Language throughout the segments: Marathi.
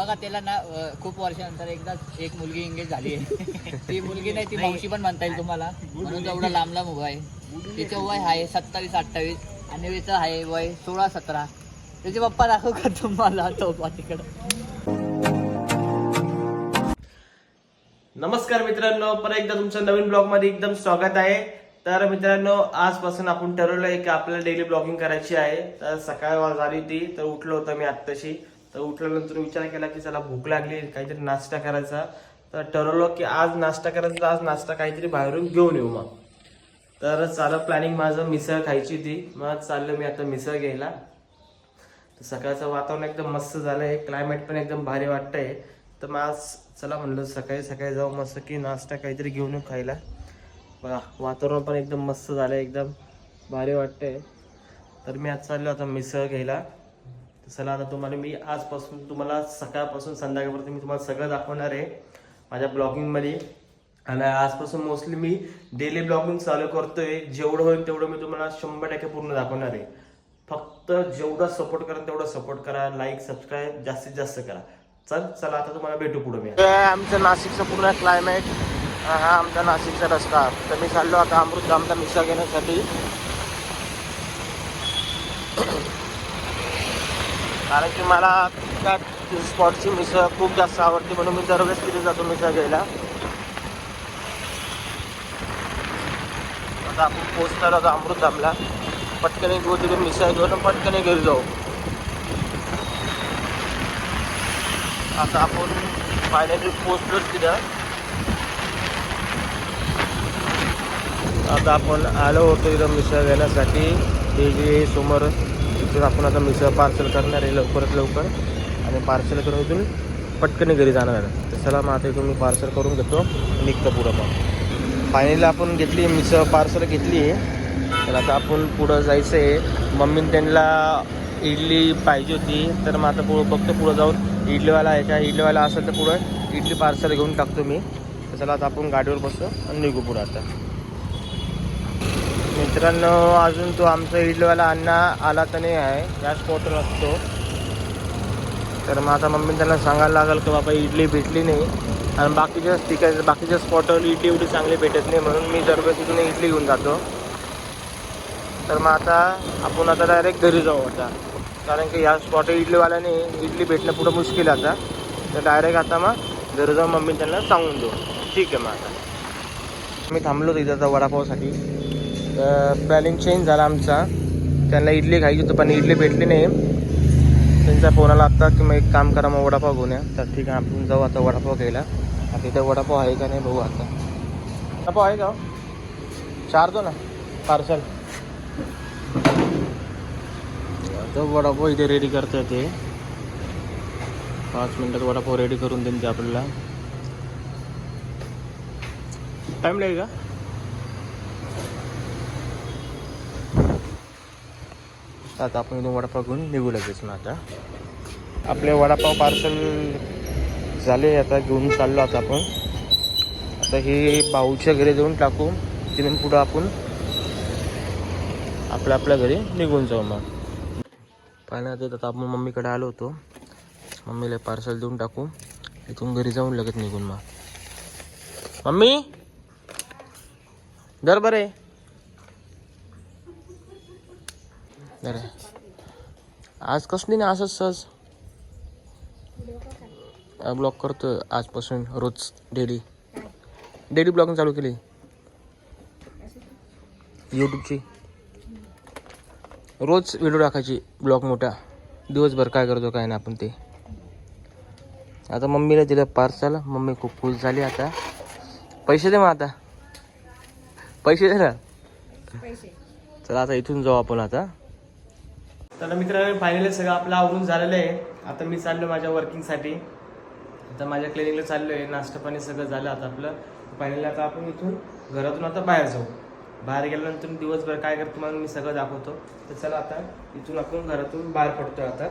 बघा त्याला ना अं, खूप वर्षानंतर एकदा एक मुलगी एंगेज झाली आहे. ती मुलगी नाही ती मावशी पण म्हणता येईल तुम्हाला. म्हणून तेवढा लांब लांब उभा आहे. तिचं वय आहे सत्तावीस अठ्ठावीस आणि विचं आहे वय सोळा सतरा. त्याचे पप्पा दाखव का तुम्हाला तो तिकडं नमस्कार मित्रांनो परत एकदा तुमचं नवीन ब्लॉगमध्ये एकदम स्वागत आहे. तर मित्रांनो आजपासून आपण ठरवलंय की आपल्याला डेली ब्लॉगिंग करायची आहे. तर सकाळ झाली होती तर उठलो होतो मी आत्ताशी. तर उठल्यानंतर विचार केला की चला भूक लागली काहीतरी नाश्ता करायचा. तर ठरवलं की आज नाश्ता करायचा तर आज नाश्ता काहीतरी बाहेरून घेऊन येऊ मग. तर चालू प्लॅनिंग माझं मिसळ खायची होती. मग चाललं मी आता मिसळ घ्यायला. तर सकाळचं वातावरण एकदम मस्त झालं. आहे क्लायमेट पण एकदम भारी वाटतंय. तर मग आज चला म्हणलं सकाळी सकाळी जाऊ मस्त की नाश्ता काहीतरी घेऊन येऊ खायला. बघा वातावरण पण एकदम मस्त झालं एकदम भारी वाटतंय. तर मी आज चाललो आता मिसळ घ्यायला. चला आता तुम्हाला मी आजपासून तुम्हाला सकाळपासून संध्याकाळपर्यंत मी तुम्हाला सगळं दाखवणार आहे माझ्या ब्लॉगिंगमध्ये. आणि आजपासून मोस्टली मी डेली ब्लॉगिंग चालू करतोय. जेवढं होईल तेवढं मी तुम्हाला शंभर टक्के पूर्ण दाखवणार आहे. फक्त जेवढा सपोर्ट करा तेवढा सपोर्ट करा. लाईक सबस्क्राईब जास्तीत जास्त करा. चल चला आता तुम्हाला भेटू पुढे मी आमचं नाशिकचं पूर्ण क्लायमेट हा आमचा नाशिकचा रस्ता. तर मी चाललो आता अमृत आमचा मिसळ घेण्यासाठी. कारण की मला त्या स्पॉटची मिसळ खूप जास्त आवडते म्हणून मी दरवेळेस तिथे जातो मिसळ घ्यायला. आता आपण पोचणार आहोत अमृतधामला. पटकन घेऊ तिथे मिसळ घेऊन पटकन घरी जाऊ. आता आपण फायनली पोचलोच तिथं. आता आपण आलो होतो इथं मिसळ घेण्यासाठी. ते जे समोर इथून आपण आता मिसळ पार्सल करणार आहे लवकरात लवकर. आणि पार्सल करून इथून पटकन घरी जाणार आहे. तर चला मग आता इथून मी पार्सल करून घेतो निघतो पुढं मग. फायनली आपण घेतली मिसळ पार्सल घेतली आहे. तर आता आपण पुढं जायचं आहे. मम्मीने त्यांना इडली पाहिजे होती. तर मग आता पुढं बघतो पुढं जाऊन इडलीवाला आहे का? इडलीवाला असेल तर पुढं इडली पार्सल घेऊन टाकतो मी. तर चला आता आपण गाडीवर बसतो आणि निघू पुढं आता. मित्रांनो अजून तो आमचा इडलीवाला अण्णा आला तर नाही आहे. या स्पॉटवर असतो. तर मग आता मम्मी त्यांना सांगायला लागेल की बाबा इडली भेटली नाही. आणि बाकीच्या ठिकाणी बाकीच्या स्पॉटवर इडली एवढी चांगली भेटत नाही म्हणून मी दरवेळेस तिथून इडली घेऊन जातो. तर मग आता आपण आता डायरेक्ट घरी जाऊ आता. कारण की या स्पॉट इडलीवाल्याने इडली भेटणं पुढं मुश्किल आता. तर डायरेक्ट आता मग घरी जाऊन मम्मी त्यांना सांगून देऊ. ठीक आहे मग आता. मी थांबलो तिथं आता वडापावसाठी. प्लॅनिंग चेंज झाला आमचा. त्यांना इडली खायची होती पण इडली भेटली नाही. त्यांचा फोन आला आत्ता की मग एक काम करा मग वडापाव घेऊन या. तर ठीक आहे आपण जाऊ आता वडापाव घ्यायला. आता इथं वडापाव आहे का नाही बघू आता. वडापाव आहे का हो? चार दो ना पार्सल तो वडापाव इथे रेडी करता ते. पाच मिनटात वडापाव रेडी करून देईन ते आपल्याला. टाईम लागेल का? आता आपण इथून वडापाव घेऊन निघू लगेच ना आता. आपले वडापाव पार्सल झाले आता घेऊन चाललो आता आपण. आता हे भाऊच्या घरी जाऊन टाकू. तिथून पुढं आपण आपल्या आपल्या घरी निघून जाऊ मग. पाण्यात आता आपण मम्मीकडे आलो होतो. मम्मीला पार्सल देऊन टाकू. इथून घरी जाऊन लगेच निघून मग. मम्मी? दर बरे. अरे. आज कसली नाही असंच सहज? ब्लॉग करतो आजपासून रोज डेली डेली ब्लॉगिंग चालू केली. यूट्यूबची रोज व्हिडिओ टाकायची ब्लॉग मोठा. दिवसभर काय करतो काय ना आपण ते. आता मम्मीला दिलं पार्सल मम्मी खूप खुश झाली आता. पैसे दे मग आता. पैसे दे ना. चला आता इथून जाऊ आपण आता. तर मित्रांनो फायनली सगळं आपलं आवरून झालेलं आहे. आता मी चाललो माझ्या वर्किंगसाठी आता माझ्या क्लिनिकला चाललो आहे नाश्ता पाणी सगळं झालं आता आपलं. फायनली आता आपण इथून घरातून आता बाहेर जाऊ. बाहेर गेल्यानंतर दिवसभर काय करतो तुम्हाला मी सगळं दाखवतो. तर चला आता इथून आपण घरातून बाहेर पडतोय आता.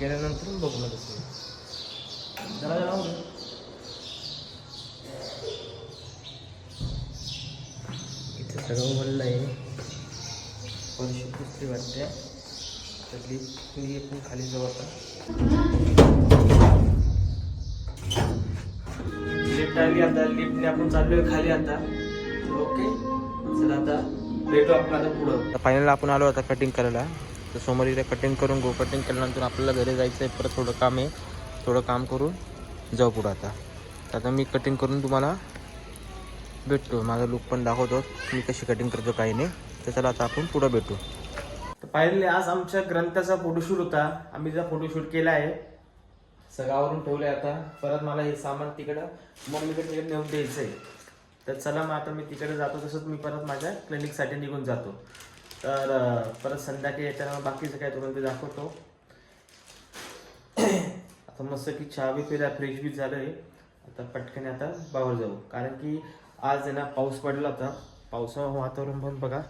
गेल्यानंतर बघू ना तसं जरा जरा इथे सगळं बोललं आहे वर्ष वाटते तर लिफ्ट मी पण खाली जाऊ आता लिफ्ट आली आता लिफ्टने आपण चाललोय खाली आता. ओके चला आता भेटू आपण आता पुढं. फायनल आपण आलो आता कटिंग करायला. तर समोर इथे कटिंग करून गो कटिंग केल्यानंतर आपल्याला घरी जायचं आहे. परत थोडं काम आहे. थोडं काम करून जाऊ पुढं आता. तर आता मी कटिंग करून तुम्हाला भेटतो. माझा लुक पण दाखवतो. मी कशी कटिंग करतो काही नाही. तर चला आता आपण पुढं भेटू. फायनली आज आमच्या ग्रंथाचा फोटोशूट होता. आम्ही त्याचा फोटोशूट केला आहे. सगळ्यावरून ठेवलंय आता. परत मला हे सामान तिकडं मम्मीकडे तिकडे नेऊन द्यायचं आहे तर चला मग आता मी तिकडे जातो. तसंच मी परत माझ्या क्लिनिकसाठी निघून जातो. तर परत संध्याकाळी येताना बाकीचं काय तुम्हाला ते दाखवतो. आता मस्त की चहा बी पिला फ्रेश बी झालं आहे आता पटकन आता बाहेर जाऊ. कारण की आज आहे ना पाऊस पडला होता. पावसाळा वातावरण पण बघा.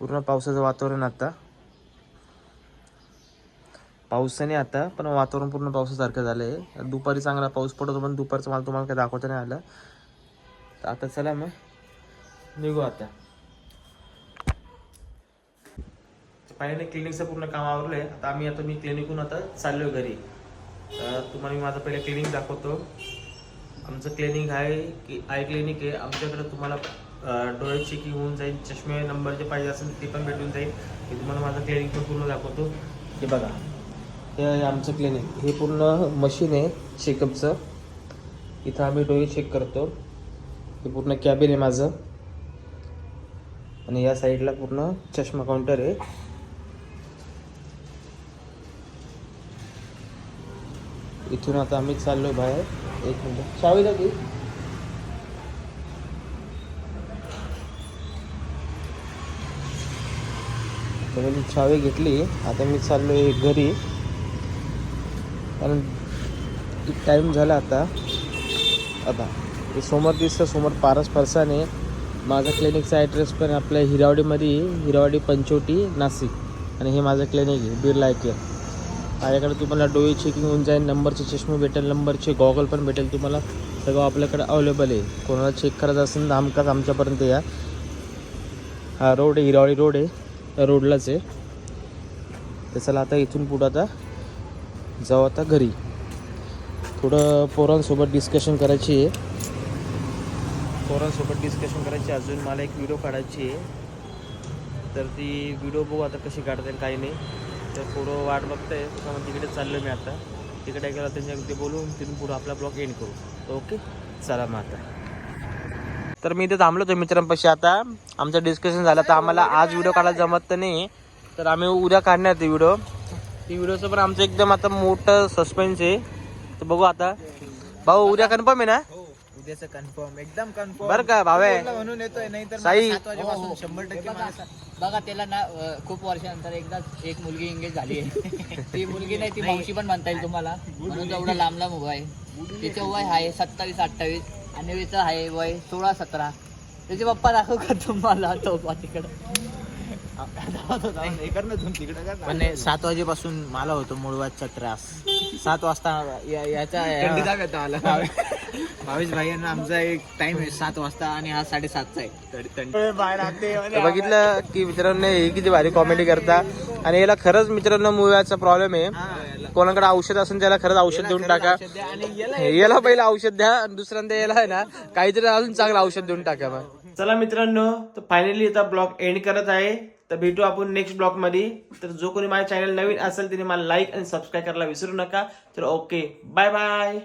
पूर्ण पावसाचं वातावरण आता. पावसाने आता पण वातावरण पूर्ण पावसासारखं झालं आहे दुपारी चांगला पाऊस पडत पण दुपारचं मला तुम्हाला काही दाखवता नाही आलं. तर आता चला मग निघू आता. फायनली क्लिनिकचं पूर्ण काम आवरलं आहे आता आम्ही आता मी क्लिनिकहून आता चाललो घरी. तर तुम्हाला मी माझं पहिले क्लिनिक दाखवतो. आमचं क्लिनिक आहे की आय क्लिनिक आहे. आमच्याकडे तुम्हाला डोळ्याची डोळे होऊन जाईल चष्मे नंबर जे पाहिजे असेल ते पण भेटून जाईल. मी तुम्हाला माझं क्लिनिक पण पूर्ण दाखवतो. हे बघा. हे आहे आमचं क्लिनिक हे पूर्ण मशीन आहे चेकअपचं इथं आम्ही डोळे चेक करतो. हे पूर्ण कॅबिन आहे माझं. आणि या साईडला पूर्ण चष्मा काउंटर आहे. इथून आता आम्ही चाललो बाहेर. एक मिनिट. चावी दादी. तर मी चावी घेतली. आता मी चाललो आहे घरी. कारण टाईम झाला आता. आता हे समोर दिसतं समोर पारस परसाने माझा क्लिनिकचा ॲड्रेस पण आपल्या हिरावडीमध्ये हिरावडी पंचवटी नाशिक. आणि हे माझं क्लिनिक आहे बिर्ला केअर माझ्याकडे तुम्हाला डोळे चेकिंग होऊन जाईल नंबरचे चष्मे भेटेल नंबरचे गॉगल पण भेटेल तुम्हाला. सगळं आपल्याकडे अवेलेबल आहे. कोणाला चेक करायचं असेल तर आमकाच आमच्यापर्यंत या. हा रोड आहे हिरावडी रोड आहे. रोडलाच आहे. तर चला आता इथून पुढं आता जाऊ आता घरी. थोडं पोरांसोबत डिस्कशन करायची आहे. पोरांसोबत डिस्कशन करायची अजून मला एक व्हिडिओ काढायची आहे. तर ती व्हिडिओ बघू आता कशी काढता येईल काही नाही. तर थोडं वाट बघताय. मग तिकडे चाललो मी आता. तिकडे गेला त्यांच्या ते बोलून तिथून पुढं आपला ब्लॉग एंड करू. ओके चला मग आता. तर मी इथे थांबलो होतो मित्रांपाशी आता. आमचं डिस्कशन झालं तर आम्हाला आज व्हिडिओ काढायला जमत तर नाही. तर आम्ही उद्या काढणार ते व्हिडिओ ती व्हिडिओचं पण आमचं एकदम आता मोठं सस्पेन्स आहे. तर बघू आता. भाऊ उद्या कन्फर्म आहे ना? उद्याचं कन्फर्म एकदम कन्फर्म बरं का भावे. म्हणून येतोय नाही तर साई. हो. शंभर टक्के बघा त्याला ना खूप वर्षानंतर एकदाच एक मुलगी एंगेज झाली आहे. ती मुलगी नाही ती मावशी पण म्हणता येईल तुम्हाला. म्हणून एवढा लांब लांब उभा आहे. तिचं वय आहे सत्तावीस अठ्ठावीस. आणि विचं आहे वय सोळा सतरा. त्याचे पप्पा दाखव का तुम्हाला तो तिकडे. पण हे सात वाजेपासून मला होतो मुळवाचा त्रास. सात वाजता या- याचा थंडी दाखवतो आला. भावेश भाईंना आमचा एक टाइम आहे सात वाजता आणि हा साडेसातचा आहे. तर बघितलं की मित्रांनो हे किती भारी कॉमेडी करता. आणि याला खरंच मित्रांनो मुळव्याचा प्रॉब्लेम आहे. कोणाकडे औषध असेल त्याला खरंच औषध देऊन टाका. आणि याला पहिलं औषध द्या आणि दुसऱ्यांदा याला आहे ना काहीतरी अजून चांगलं औषध देऊन टाका मग. चला मित्रांनो तर फायनली आता ब्लॉग एंड करत आहे. तर भेटू आपण नेक्स्ट ब्लॉगमध्ये. तर जो कोणी माझ्या चॅनल नवीन असेल त्याने मला लाईक आणि सबस्क्राईब करायला विसरू नका. तर ओके बाय बाय